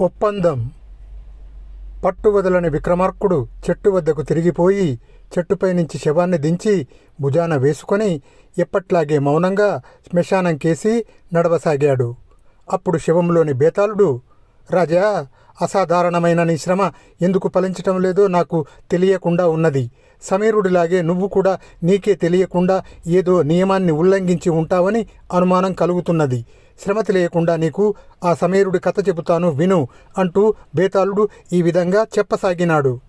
ఒప్పందం. పట్టువదలని విక్రమార్కుడు చెట్టు వద్దకు తిరిగిపోయి చెట్టుపై నుంచి శవాన్ని దించి భుజాన వేసుకొని ఎప్పట్లాగే మౌనంగా శ్మశానం కేసి నడవసాగాడు. అప్పుడు శవంలోని బేతాళుడు రాజా అసాధారణమైన నీ శ్రమ ఎందుకు ఫలించటం లేదో నాకు తెలియకుండా ఉన్నది. సమీరుడిలాగే నువ్వు కూడా నీకే తెలియకుండా ఏదో నియమాన్ని ఉల్లంఘించి ఉంటావని అనుమానం కలుగుతున్నది. శ్రమ తెలియకుండా నీకు ఆ సమీరుడి కథ చెబుతాను విను అంటూ బేతాళుడు ఈ విధంగా చెప్పసాగినాడు.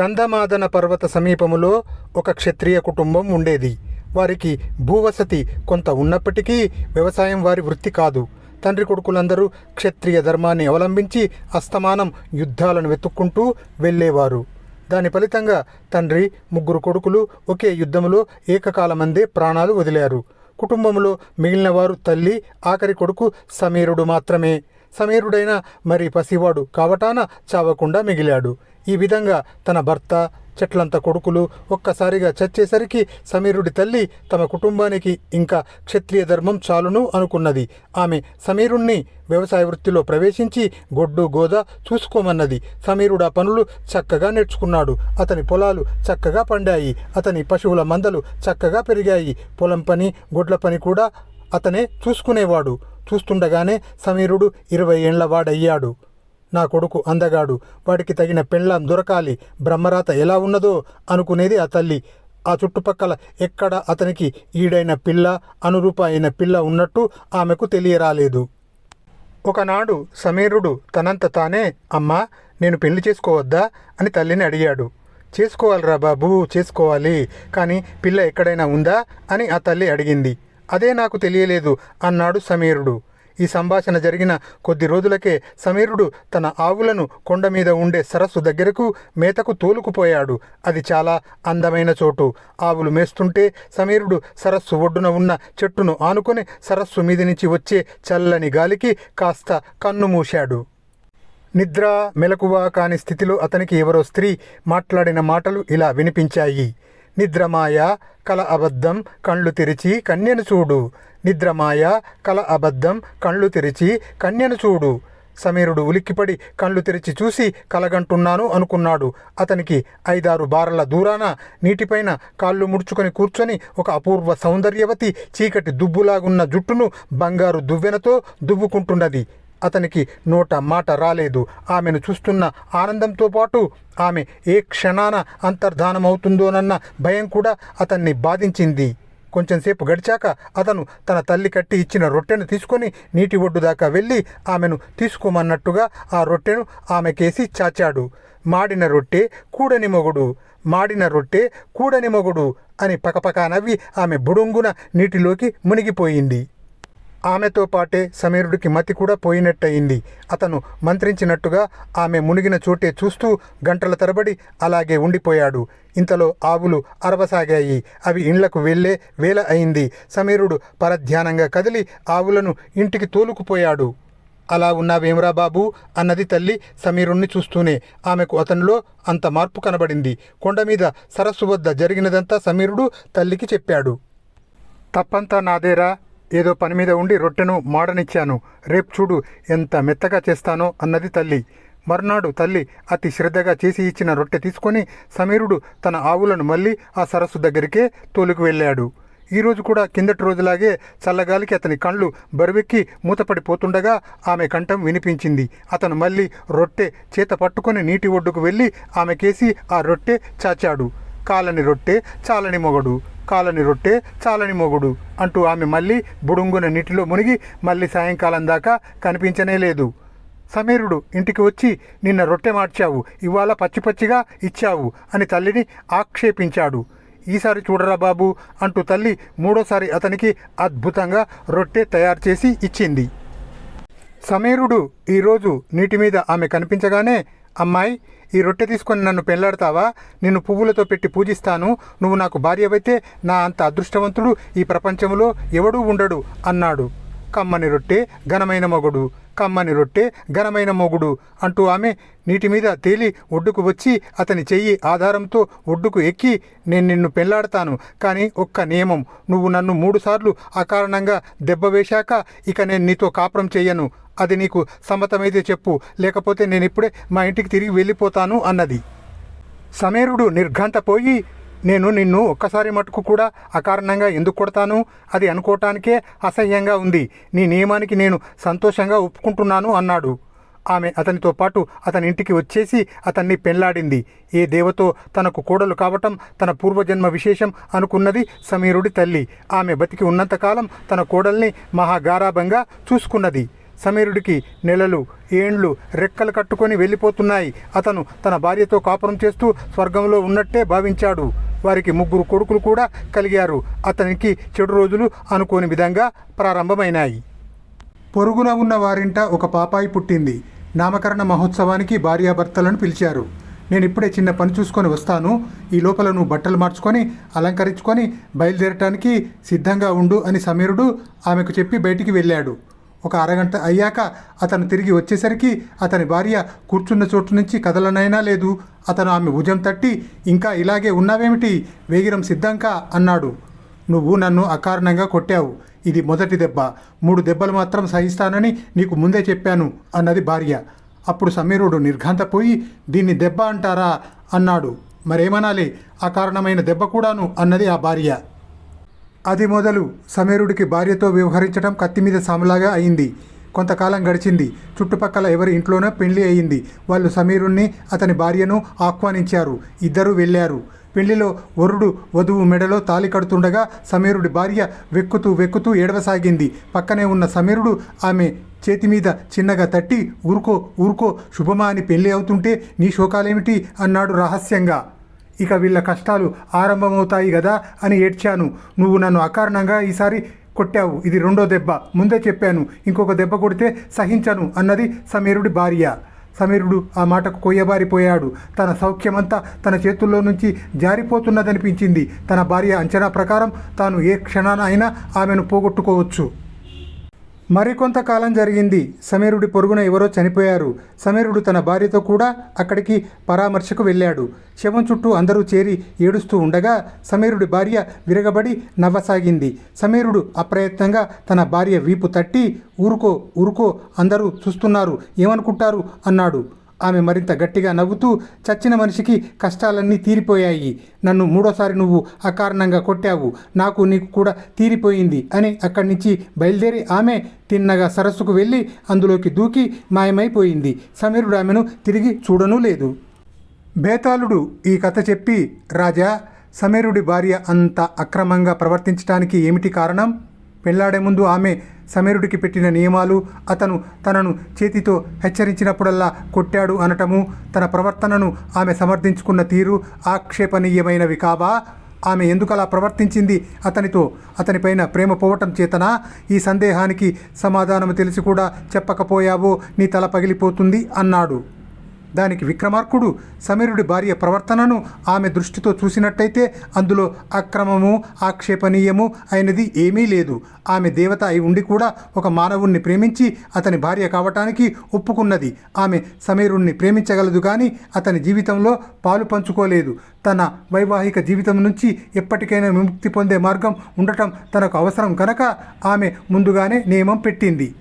గంధమాదన పర్వత సమీపములో ఒక క్షత్రియ కుటుంబం ఉండేది. వారికి భూవసతి కొంత ఉన్నప్పటికీ వ్యవసాయం వారి వృత్తి కాదు. తండ్రి కొడుకులందరూ క్షత్రియ ధర్మాన్ని అవలంబించి అస్తమానం యుద్ధాలను వెతుక్కుంటూ వెళ్ళేవారు. దాని ఫలితంగా తండ్రి ముగ్గురు కొడుకులు ఒకే యుద్ధంలో ఏకకాలమందే ప్రాణాలు వదిలారు. కుటుంబంలో మిగిలిన వారు తల్లి ఆఖరి కొడుకు సమీరుడు మాత్రమే. సమీరుడైన మరి పసివాడు కావటాన చావకుండా మిగిలాడు. ఈ విధంగా తన భర్త చెట్లంత కొడుకులు ఒక్కసారిగా చచ్చేసరికి సమీరుడి తల్లి తమ కుటుంబానికి ఇంకా క్షత్రియ ధర్మం చాలును అనుకున్నది. ఆమె సమీరుణ్ణి వ్యవసాయ వృత్తిలో ప్రవేశించి గొడ్డు గోద చూసుకోమన్నది. సమీరుడు ఆ పనులు చక్కగా నేర్చుకున్నాడు. అతని పొలాలు చక్కగా పండాయి. అతని పశువుల మందలు చక్కగా పెరిగాయి. పొలం పని గొడ్ల పని కూడా అతనే చూసుకునేవాడు. చూస్తుండగానే సమీరుడు ఇరవై ఏండ్ల వాడయ్యాడు. నా కొడుకు అందగాడు వాడికి తగిన పెళ్ళం దొరకాలి బ్రహ్మరాత ఎలా ఉన్నదో అనుకునేది ఆ తల్లి. ఆ చుట్టుపక్కల ఎక్కడ అతనికి ఈడైన పిల్ల అనురూప అయిన పిల్ల ఉన్నట్టు ఆమెకు తెలియరాలేదు. ఒకనాడు సమీరుడు తనంత తానే అమ్మా నేను పెళ్ళి చేసుకోవద్దా? అని తల్లిని అడిగాడు. చేసుకోవాలిరా బాబు చేసుకోవాలి కానీ పిల్ల ఎక్కడైనా ఉందా? అని ఆ తల్లి అడిగింది. అదే నాకు తెలియలేదు అన్నాడు సమీరుడు. ఈ సంభాషణ జరిగిన కొద్ది రోజులకే సమీరుడు తన ఆవులను కొండ మీద ఉండే సరస్సు దగ్గరకు మేతకు తోలుకుపోయాడు. అది చాలా అందమైన చోటు. ఆవులు మేస్తుంటే సమీరుడు సరస్సు ఒడ్డున ఉన్న చెట్టును ఆనుకొని సరస్సు మీద నుంచి వచ్చే చల్లని గాలికి కాస్త కన్ను మూశాడు. నిద్ర మెలకువ కాని స్థితిలో అతనికి ఎవరో స్త్రీ మాట్లాడిన మాటలు ఇలా వినిపించాయి. నిద్రమాయ కల అబద్ధం కళ్ళు తెరిచి కన్యను చూడు. నిద్రమాయ కల అబద్ధం కళ్ళు తెరిచి కన్యను చూడు. సమీరుడు ఉలిక్కిపడి కళ్ళు తెరిచి చూసి కలగంటున్నాను అనుకున్నాడు. అతనికి ఐదారు బారల దూరాన నీటిపైన కాళ్ళు ముడుచుకొని కూర్చొని ఒక అపూర్వ సౌందర్యవతి చీకటి దుబ్బులాగున్న జుట్టును బంగారు దువ్వెనతో దువ్వుకుంటున్నది. అతనికి నోట మాట రాలేదు. ఆమెను చూస్తున్న ఆనందంతో పాటు ఆమె ఏ క్షణాన అంతర్ధానమవుతుందోనన్న భయం కూడా అతన్ని బాధించింది. కొంచెంసేపు గడిచాక అతను తన తల్లి కట్టి ఇచ్చిన రొట్టెను తీసుకొని నీటి ఒడ్డు దాకా వెళ్ళి ఆమెను తీసుకోమన్నట్టుగా ఆ రొట్టెను ఆమెకేసి చాచాడు. మాడిన రొట్టె కూడని మొగుడు మాడిన రొట్టె కూడని మొగుడు అని పకపకా నవ్వి ఆమె బుడుంగున నీటిలోకి మునిగిపోయింది. ఆమెతో పాటే సమీరుడికి మతి కూడా పోయినట్టయింది. అతను మంత్రించినట్టుగా ఆమె మునిగిన చోటే చూస్తూ గంటల తరబడి అలాగే ఉండిపోయాడు. ఇంతలో ఆవులు అరవసాగాయి. అవి ఇండ్లకు వెళ్ళే వేల అయింది. సమీరుడు పరధ్యానంగా కదిలి ఆవులను ఇంటికి తోలుకుపోయాడు. అలా ఉన్నావేమ్రా బాబు అన్నది తల్లి సమీరుణ్ణి చూస్తూనే. ఆమెకు అతనిలో అంత మార్పు కనబడింది. కొండ మీద సరస్సు వద్ద జరిగినదంతా సమీరుడు తల్లికి చెప్పాడు. తప్పంతా నాదేరా. ఏదో పని మీద ఉండి రొట్టెను మాడనిచ్చాను. రేపు చూడు ఎంత మెత్తగా చేస్తానో అన్నది తల్లి. మర్నాడు తల్లి అతి శ్రద్ధగా చేసి ఇచ్చిన రొట్టె తీసుకొని సమీరుడు తన ఆవులను మళ్ళీ ఆ సరస్సు దగ్గరికే తోలుకు వెళ్ళాడు. ఈరోజు కూడా కిందటి రోజులాగే చల్లగాలికి అతని కళ్ళు బరువెక్కి మూతపడిపోతుండగా ఆమె కంఠం వినిపించింది. అతను మళ్ళీ రొట్టె చేత పట్టుకొని నీటి ఒడ్డుకు వెళ్ళి ఆమెకేసి ఆ రొట్టె చాచాడు. కాలని రొట్టె చాలని మొగడు. కాలని రొట్టె చాలని మొగుడు అంటూ ఆమె మళ్ళీ బుడుంగున నీటిలో మునిగి మళ్ళీ సాయంకాలం దాకా కనిపించనే లేదు. సమీరుడు ఇంటికి వచ్చి నిన్న రొట్టె మార్చావు ఇవాళ పచ్చి పచ్చిగా ఇచ్చావు అని తల్లిని ఆక్షేపించాడు. ఈసారి చూడరా బాబు అంటూ తల్లి మూడోసారి అతనికి అద్భుతంగా రొట్టె తయారు చేసి ఇచ్చింది. సమీరుడు ఈరోజు నీటి మీద ఆమె కనిపించగానే అమ్మాయి ఈ రొట్టె తీసుకొని నన్ను పెళ్ళాడతావా? నిన్ను పువ్వులతో పెట్టి పూజిస్తాను. నువ్వు నాకు భార్యవైతే నా అంత అదృష్టవంతుడు. ఈ ప్రపంచంలో ఎవడూ ఉండడు అన్నాడు. కమ్మని రొట్టె ఘనమైన మొగుడు. కమ్మని రొట్టె ఘనమైన మొగుడు అంటూ ఆమె నీటి మీద తేలి ఒడ్డుకు వచ్చి అతని చెయ్యి ఆధారంతో ఒడ్డుకు ఎక్కి నేను నిన్ను పెళ్ళాడతాను. కానీ ఒక్క నియమం నువ్వు నన్ను మూడుసార్లు అకారణంగా దెబ్బ వేశాక ఇక నేను నీతో కాపురం చెయ్యను అది నీకు సమ్మతమైతే చెప్పు లేకపోతే నేను ఇప్పుడే మా ఇంటికి తిరిగి వెళ్ళిపోతాను అన్నది. సమేరుడు నిర్ఘంతపోయి నేను నిన్ను ఒక్కసారి మటుకు కూడా అకారణంగా ఎందుకు కొడతాను? అది అనుకోవటానికే అసహ్యంగా ఉంది. నీ నియమానికి నేను సంతోషంగా ఒప్పుకుంటున్నాను అన్నాడు. ఆమె అతనితో పాటు అతని ఇంటికి వచ్చేసి అతన్ని పెళ్ళాడింది. ఏ దేవతో తనకు కోడలు కావటం తన పూర్వజన్మ విశేషం అనుకున్నది సమీరుడి తల్లి. ఆమె బతికి ఉన్నంతకాలం తన కోడల్ని మహాగారాభంగా చూసుకున్నది. సమీరుడికి నెలలు ఏండ్లు రెక్కలు కట్టుకొని వెళ్ళిపోతున్నాయి. అతను తన భార్యతో కాపురం చేస్తూ స్వర్గంలో ఉన్నట్టే భావించాడు. వారికి ముగ్గురు కొడుకులు కూడా కలిగారు. అతనికి చెడు రోజులు అనుకోని విధంగా ప్రారంభమైనాయి. పొరుగున ఉన్న వారింట ఒక పాపాయి పుట్టింది. నామకరణ మహోత్సవానికి భార్యాభర్తలను పిలిచారు. నేను ఇప్పుడే చిన్న పని చూసుకొని వస్తాను. ఈ లోపల నువ్వు బట్టలు మార్చుకొని అలంకరించుకొని బయలుదేరటానికి సిద్ధంగా ఉండు అని సమీరుడు ఆమెకు చెప్పి బయటికి వెళ్ళాడు. ఒక అరగంట అయ్యాక అతను తిరిగి వచ్చేసరికి అతని భార్య కూర్చున్న చోటు నుంచి కదలనైనా లేదు. అతను ఆమె భుజం తట్టి ఇంకా ఇలాగే ఉన్నావేమిటి? వేగిరం సిద్ధంకా? అన్నాడు. నువ్వు నన్ను అకారణంగా కొట్టావు. ఇది మొదటి దెబ్బ. మూడు దెబ్బలు మాత్రం సహిస్తానని నీకు ముందే చెప్పాను అన్నది భార్య. అప్పుడు సమీరుడు నిర్ఘాంతపోయి దీన్ని దెబ్బ అంటారా? అన్నాడు. మరేమనాలి అకారణమైన దెబ్బ కూడాను అన్నది ఆ భార్య. అది మొదలు సమీరుడికి భార్యతో వ్యవహరించడం కత్తి మీద సాములాగా అయింది. కొంతకాలం గడిచింది. చుట్టుపక్కల ఎవరి ఇంట్లోనో పెళ్ళి అయింది. వాళ్ళు సమీరుణ్ణి అతని భార్యను ఆహ్వానించారు. ఇద్దరూ వెళ్ళారు. పెళ్ళిలో వరుడు వధువు మెడలో తాలి కడుతుండగా సమీరుడి భార్య వెక్కుతూ వెక్కుతూ ఏడవసాగింది. పక్కనే ఉన్న సమీరుడు ఆమె చేతి మీద చిన్నగా తట్టి ఊరుకో ఊరుకో శుభమా అని పెళ్ళి అవుతుంటే నీ శోకాలేమిటి? అన్నాడు రహస్యంగా. ఇక వీళ్ళ కష్టాలు ఆరంభమవుతాయి కదా అని ఏడ్చాను. నువ్వు నన్ను అకారణంగా ఈసారి కొట్టావు. ఇది రెండో దెబ్బ. ముందే చెప్పాను. ఇంకొక దెబ్బ కొడితే సహించను అన్నది సమీరుడి భార్య. సమీరుడు ఆ మాటకు కొయ్యబారిపోయాడు. తన సౌఖ్యమంతా తన చేతుల్లో నుంచి జారిపోతున్నదనిపించింది. తన భార్య అంచనా ప్రకారం తాను ఏ క్షణాన అయినా ఆమెను పోగొట్టుకోవచ్చు. మరికొంతకాలం జరిగింది. సమీరుడి పొరుగున ఎవరో చనిపోయారు. సమీరుడు తన భార్యతో కూడా అక్కడికి పరామర్శకు వెళ్ళాడు. శవం చుట్టూ అందరూ చేరి ఏడుస్తూ ఉండగా సమీరుడి భార్య విరగబడి నవ్వసాగింది. సమీరుడు అప్రయత్నంగా తన భార్య వీపు తట్టి ఊరుకో ఊరుకో అందరూ చూస్తున్నారు. ఏమనుకుంటారు? అన్నాడు. ఆమె మరింత గట్టిగా నవ్వుతూ చచ్చిన మనిషికి కష్టాలన్నీ తీరిపోయాయి. నన్ను మూడోసారి నువ్వు అకారణంగా కొట్టావు. నాకు నీకు కూడా తీరిపోయింది అని అక్కడి నుంచి బయలుదేరి ఆమె తిన్నగా సరస్సుకు వెళ్ళి అందులోకి దూకి మాయమైపోయింది. సమీరుడు ఆమెను తిరిగి చూడనూ లేదు. బేతాళుడు ఈ కథ చెప్పి రాజా సమీరుడి భార్య అంత అక్రమంగా ప్రవర్తించడానికి ఏమిటి కారణం? పెళ్ళాడే ముందు ఆమె సమీరుడికి పెట్టిన నియమాలు అతను తనను చేతితో హెచ్చరించినప్పుడల్లా కొట్టాడు అనటము తన ప్రవర్తనను ఆమె సమర్థించుకున్న తీరు ఆక్షేపణీయమైనవి కావా? ఆమె ఎందుకలా ప్రవర్తించింది అతనితో? అతనిపైన ప్రేమ పోవటం చేతనా? ఈ సందేహానికి సమాధానం తెలిసి కూడా చెప్పకపోయావో నీ తల పగిలిపోతుంది అన్నాడు. దానికి విక్రమార్కుడు సమీరుడి భార్య ప్రవర్తనను ఆమె దృష్టితో చూసినట్టయితే అందులో అక్రమము ఆక్షేపణీయము అయినది ఏమీ లేదు. ఆమె దేవత అయి ఉండి కూడా ఒక మానవుణ్ణి ప్రేమించి అతని భార్య కావటానికి ఒప్పుకున్నది. ఆమె సమీరుణ్ణి ప్రేమించగలదు కానీ అతని జీవితంలో పాలు పంచుకోలేదు. తన వైవాహిక జీవితం నుంచి ఎప్పటికైనా విముక్తి పొందే మార్గం ఉండటం తనకు అవసరం కనుక ఆమె ముందుగానే నియమం పెట్టింది.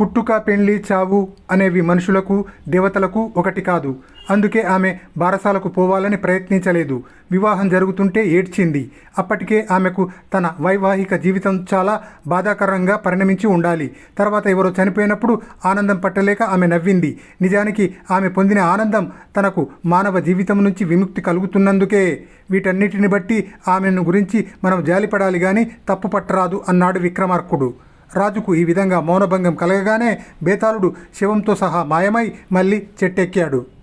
పుట్టుక పెళ్ళి చావు అనేవి మనుషులకు దేవతలకు ఒకటి కాదు. అందుకే ఆమె బారసాలకు పోవాలని ప్రయత్నించలేదు. వివాహం జరుగుతుంటే ఏడ్చింది. అప్పటికే ఆమెకు తన వైవాహిక జీవితం చాలా బాధాకరంగా పరిణమించి ఉండాలి. తర్వాత ఎవరో చనిపోయినప్పుడు ఆనందం పట్టలేక ఆమె నవ్వింది. నిజానికి ఆమె పొందిన ఆనందం తనకు మానవ జీవితం నుంచి విముక్తి కలుగుతున్నందుకే. వీటన్నిటిని బట్టి ఆమెను గురించి మనం జాలిపడాలి కానీ తప్పు పట్టరాదు అన్నాడు విక్రమార్కుడు. రాజుకు ఈ విధంగా మౌనభంగం కలగగానే బేతాళుడు శివంతో సహా మాయమై మళ్ళీ చెట్టెక్కాడు.